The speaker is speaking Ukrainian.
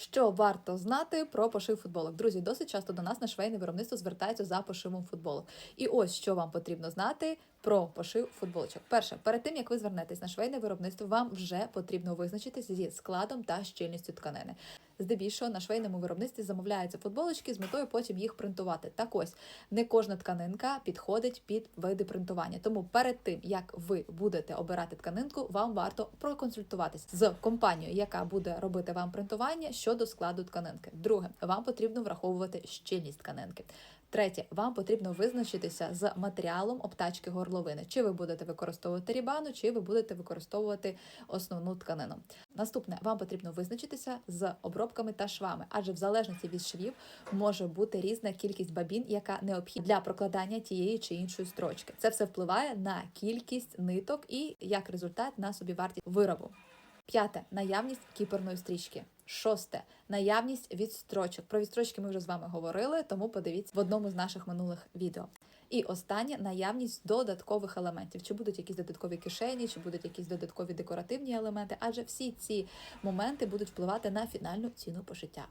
Що варто знати про пошив футболок? Друзі, досить часто до нас на швейне виробництво звертаються за пошивом футболок. І ось що вам потрібно знати про пошив футболочок. Перше, перед тим як ви звернетесь на швейне виробництво, вам вже потрібно визначитись зі складом та щільністю тканини. Здебільшого на швейному виробництві замовляються футболочки з метою потім їх принтувати. Так ось не кожна тканинка підходить під види принтування. Тому перед тим як ви будете обирати тканинку, вам варто проконсультуватись з компанією, яка буде робити вам принтування щодо складу тканинки. Друге, вам потрібно враховувати щільність тканинки. Третє, вам потрібно визначитися з матеріалом обтачки горловини. Чи ви будете використовувати рібану, чи ви будете використовувати основну тканину. Наступне, вам потрібно визначитися з обробками та швами, адже в залежності від швів може бути різна кількість бабін, яка необхідна для прокладання тієї чи іншої строчки. Це все впливає на кількість ниток і як результат на собівартість виробу. П'яте наявність кіперної стрічки. Шосте наявність відстрочок. Про відстрочки ми вже з вами говорили, тому подивіться в одному з наших минулих відео. І останнє наявність додаткових елементів. Чи будуть якісь додаткові кишені, чи будуть якісь додаткові декоративні елементи, адже всі ці моменти будуть впливати на фінальну ціну пошиття.